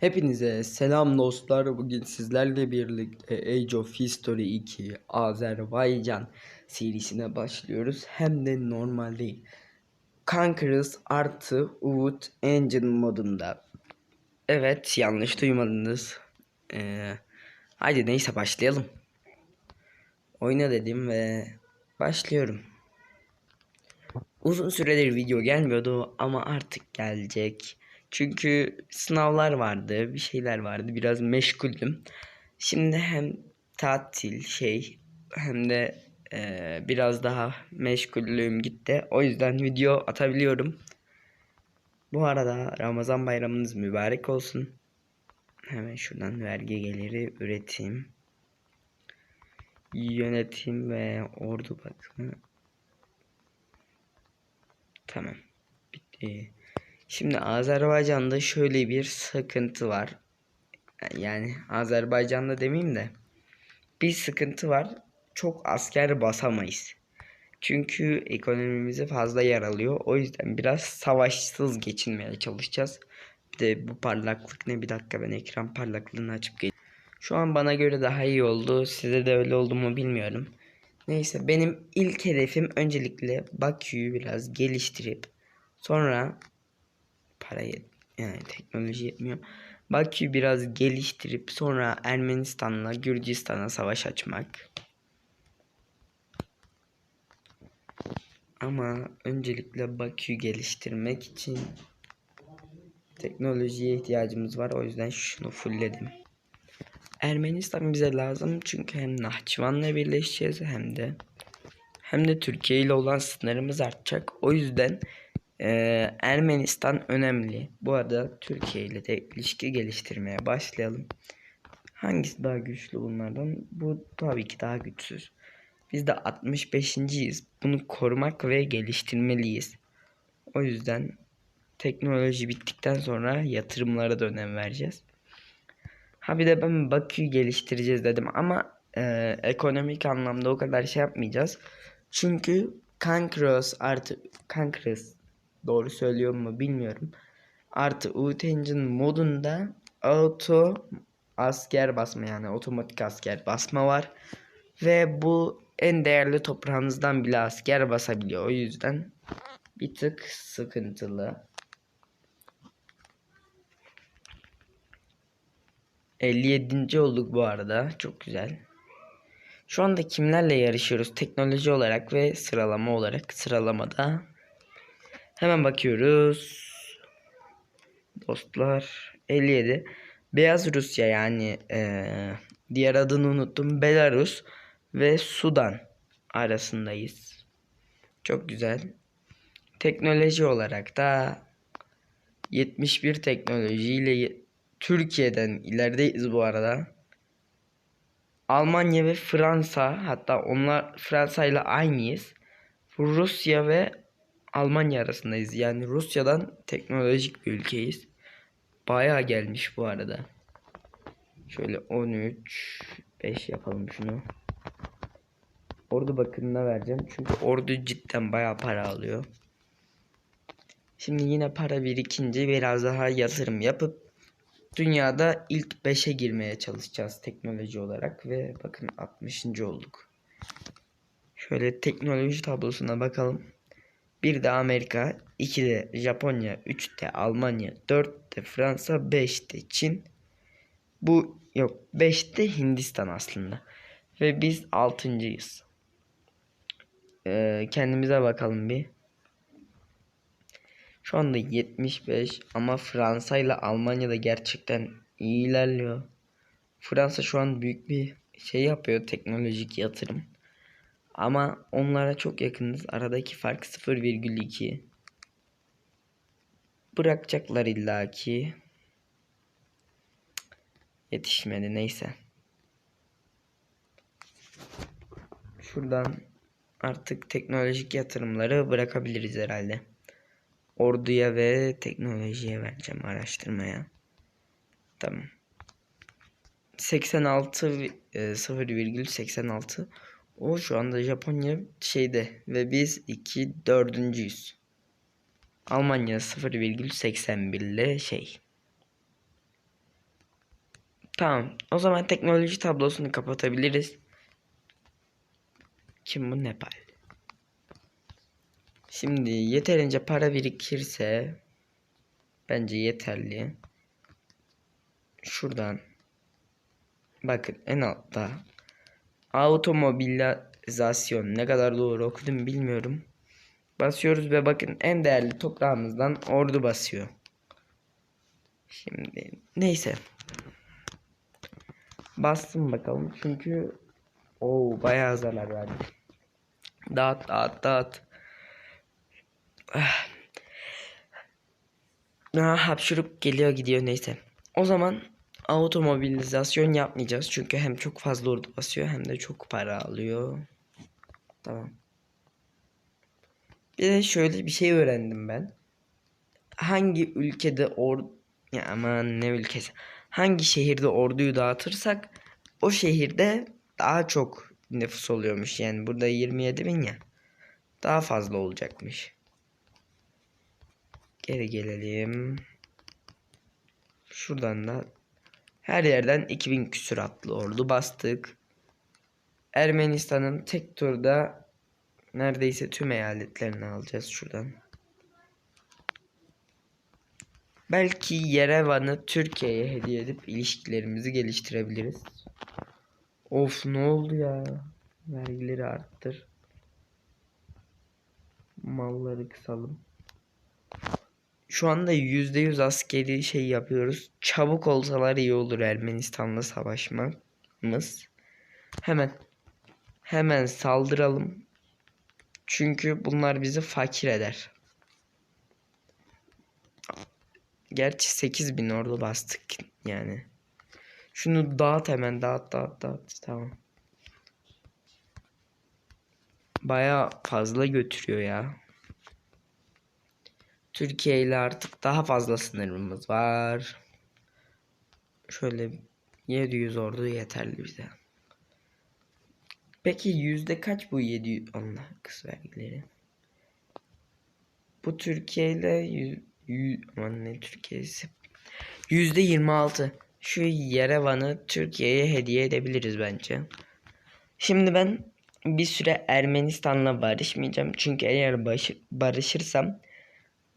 Hepinize selam dostlar. Bugün sizlerle birlikte Age of History 2 Azerbaycan serisine başlıyoruz. Hem de normal değil. Conquerors artı Wood Engine modunda. Evet yanlış duymadınız. Ee, haydi neyse başlayalım. Oyna dedim ve başlıyorum. Uzun süredir video gelmiyordu ama artık gelecek. Çünkü sınavlar vardı, bir şeyler vardı. Biraz meşguldüm. Şimdi hem tatil şey hem de eee, biraz daha meşgullüğüm gitti. O yüzden video atabiliyorum. Bu arada Ramazan bayramınız mübarek olsun. Hemen şuradan vergi geliri üretim. Yönetim ve ordu bakımı. Tamam. Bitti. Şimdi Azerbaycan'da şöyle bir sıkıntı var. Yani Azerbaycan'da demeyeyim de bir sıkıntı var. Çok asker basamayız. Çünkü ekonomimizi fazla yer alıyor. O yüzden biraz savaşsız geçinmeye çalışacağız. Bir de bu parlaklık ne? Bir dakika ben ekran parlaklığını açıp geleyim. Şu an bana göre daha iyi oldu. Size de öyle oldu mu bilmiyorum. Neyse benim ilk hedefim öncelikle Bakü'yü biraz geliştirip sonra para yet yani teknoloji yetmiyor. Bakü'yü biraz geliştirip sonra Ermenistan'la Gürcistan'a savaş açmak. Ama öncelikle Bakü'yü geliştirmek için teknolojiye ihtiyacımız var. O yüzden şunu fullledim. Ermenistan bize lazım çünkü hem Nahçıvan'la birleşeceğiz hem de hem de Türkiye ile olan sınırımız artacak. O yüzden ee, Ermenistan önemli. Bu arada Türkiye ile de ilişki geliştirmeye başlayalım. Hangisi daha güçlü bunlardan? Bu tabii ki daha güçsüz. Biz de 65.yiz. Bunu korumak ve geliştirmeliyiz. O yüzden teknoloji bittikten sonra yatırımlara da önem vereceğiz. Ha bir de ben Bakü'yü geliştireceğiz dedim ama e, ekonomik anlamda o kadar şey yapmayacağız. Çünkü Kankros artı Kankros doğru söylüyor mu bilmiyorum. Artı Uğut Engine modunda auto asker basma yani otomatik asker basma var. Ve bu en değerli toprağınızdan bile asker basabiliyor. O yüzden bir tık sıkıntılı. 57. olduk bu arada. Çok güzel. Şu anda kimlerle yarışıyoruz? Teknoloji olarak ve sıralama olarak. Sıralamada Hemen bakıyoruz. Dostlar 57. Beyaz Rusya yani ee, diğer adını unuttum. Belarus ve Sudan arasındayız. Çok güzel. Teknoloji olarak da 71 teknolojiyle Türkiye'den ilerideyiz bu arada. Almanya ve Fransa hatta onlar Fransa ile aynıyız. Rusya ve Almanya arasındayız. Yani Rusya'dan teknolojik bir ülkeyiz. Bayağı gelmiş bu arada. Şöyle 13 5 yapalım şunu. Ordu bakımına vereceğim. Çünkü ordu cidden bayağı para alıyor. Şimdi yine para birikince biraz daha yatırım yapıp dünyada ilk 5'e girmeye çalışacağız teknoloji olarak ve bakın 60. olduk. Şöyle teknoloji tablosuna bakalım. Bir de Amerika, 2 de Japonya, 3 de Almanya, 4 de Fransa, 5 de Çin. Bu yok 5 de Hindistan aslında. Ve biz 6.yız. Ee, kendimize bakalım bir. Şu anda 75 ama Fransa ile Almanya da gerçekten iyi ilerliyor. Fransa şu an büyük bir şey yapıyor teknolojik yatırım. Ama onlara çok yakınız. Aradaki fark 0,2. Bırakacaklar illaki. Yetişmedi neyse. Şuradan artık teknolojik yatırımları bırakabiliriz herhalde. Orduya ve teknolojiye vereceğim araştırmaya. Tamam. 86 0,86 o şu anda Japonya şeyde ve biz 2 dördüncüyüz. Almanya 0,81 ile şey. Tamam. O zaman teknoloji tablosunu kapatabiliriz. Kim bu Nepal? Şimdi yeterince para birikirse bence yeterli. Şuradan bakın en altta Otomobilizasyon ne kadar doğru okudum bilmiyorum. Basıyoruz ve bakın en değerli toprağımızdan ordu basıyor. Şimdi neyse. Bastım bakalım çünkü o bayağı zarar verdi. Dağıt dağıt dağıt. Ah. Ah, hapşurup geliyor gidiyor neyse. O zaman otomobilizasyon yapmayacağız. Çünkü hem çok fazla ordu basıyor hem de çok para alıyor. Tamam. Bir de şöyle bir şey öğrendim ben. Hangi ülkede or ya aman ne ülkesi. Hangi şehirde orduyu dağıtırsak o şehirde daha çok nüfus oluyormuş. Yani burada 27 bin ya. Daha fazla olacakmış. Geri gelelim. Şuradan da her yerden 2000 küsuratlı ordu bastık. Ermenistan'ın tek turda neredeyse tüm eyaletlerini alacağız şuradan. Belki Yerevan'ı Türkiye'ye hediye edip ilişkilerimizi geliştirebiliriz. Of ne oldu ya? Vergileri arttır. Malları kısalım. Şu anda %100 askeri şey yapıyoruz. Çabuk olsalar iyi olur Ermenistan'la savaşmamız. Hemen hemen saldıralım. Çünkü bunlar bizi fakir eder. Gerçi 8000 orada bastık yani. Şunu dağıt hemen dağıt dağıt dağıt tamam. Baya fazla götürüyor ya. Türkiye ile artık daha fazla sınırımız var. Şöyle 700 ordu yeterli bize. Peki yüzde kaç bu 700 Allah kız vergileri? Bu Türkiye ile aman ne Türkiye'si? Yüzde 26. Şu Yerevan'ı Türkiye'ye hediye edebiliriz bence. Şimdi ben bir süre Ermenistan'la barışmayacağım. Çünkü eğer barışırsam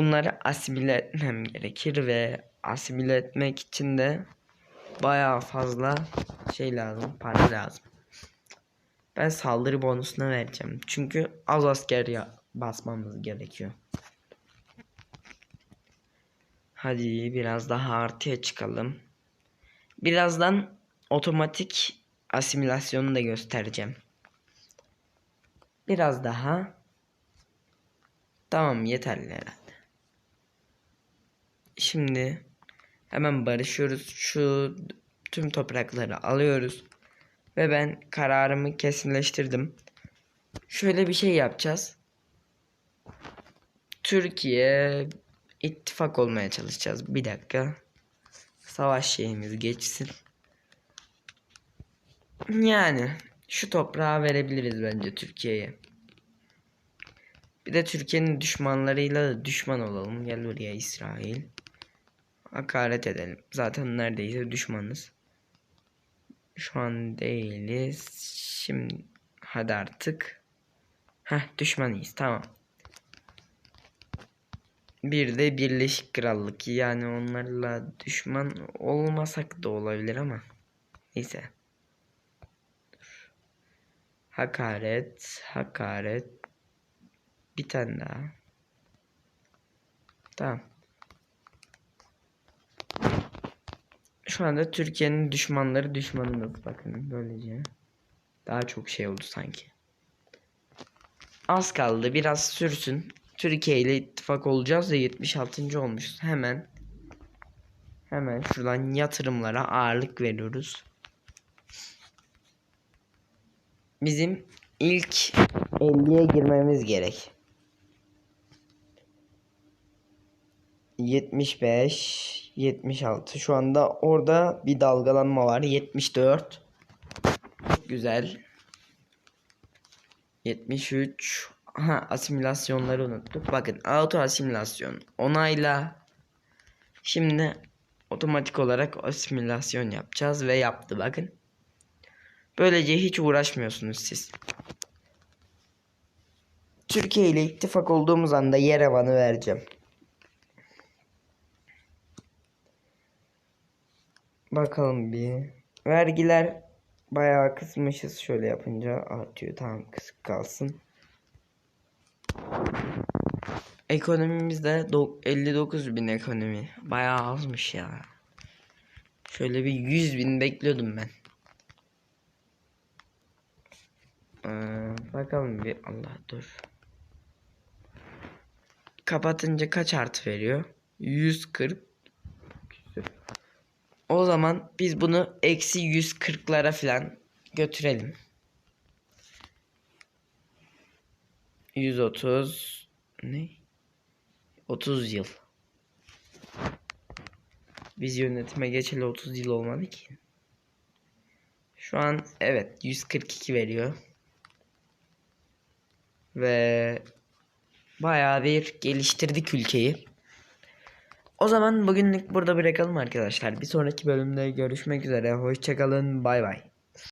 bunları asimile etmem gerekir ve asimile etmek için de bayağı fazla şey lazım, para lazım. Ben saldırı bonusuna vereceğim. Çünkü az asker ya basmamız gerekiyor. Hadi biraz daha artıya çıkalım. Birazdan otomatik asimilasyonu da göstereceğim. Biraz daha. Tamam yeterli herhalde. Şimdi hemen barışıyoruz. Şu tüm toprakları alıyoruz. Ve ben kararımı kesinleştirdim. Şöyle bir şey yapacağız. Türkiye ittifak olmaya çalışacağız. Bir dakika. Savaş şeyimiz geçsin. Yani şu toprağı verebiliriz bence Türkiye'ye. Bir de Türkiye'nin düşmanlarıyla da düşman olalım. Gel buraya İsrail. Hakaret edelim. Zaten neredeyse düşmanız. Şu an değiliz. Şimdi hadi artık. Heh düşmanıyız tamam. Bir de Birleşik Krallık yani onlarla düşman olmasak da olabilir ama neyse. Hakaret, hakaret. Bir tane daha. Tamam. Şu anda Türkiye'nin düşmanları düşmanımız bakın böylece. Daha çok şey oldu sanki. Az kaldı biraz sürsün. Türkiye ile ittifak olacağız da 76. olmuşuz. Hemen hemen şuradan yatırımlara ağırlık veriyoruz. Bizim ilk 50'ye girmemiz gerek. 75 76 şu anda orada bir dalgalanma var. 74 güzel. 73 ha asimilasyonları unuttuk. Bakın auto asimilasyon onayla. Şimdi otomatik olarak asimilasyon yapacağız ve yaptı bakın. Böylece hiç uğraşmıyorsunuz siz. Türkiye ile ittifak olduğumuz anda Yerevan'ı vereceğim. Bakalım bir. Vergiler bayağı kısmışız şöyle yapınca artıyor. Tamam kısık kalsın. Ekonomimizde do- 59 bin ekonomi. Bayağı azmış ya. Şöyle bir 100 bin bekliyordum ben. Ee, bakalım bir Allah dur. Kapatınca kaç artı veriyor? 140 küsür. O zaman biz bunu eksi 140'lara falan götürelim. 130 ne? 30 yıl. Biz yönetime geçeli 30 yıl olmadı ki. Şu an evet 142 veriyor. Ve bayağı bir geliştirdik ülkeyi. O zaman bugünlük burada bırakalım arkadaşlar. Bir sonraki bölümde görüşmek üzere. Hoşçakalın. Bay bay.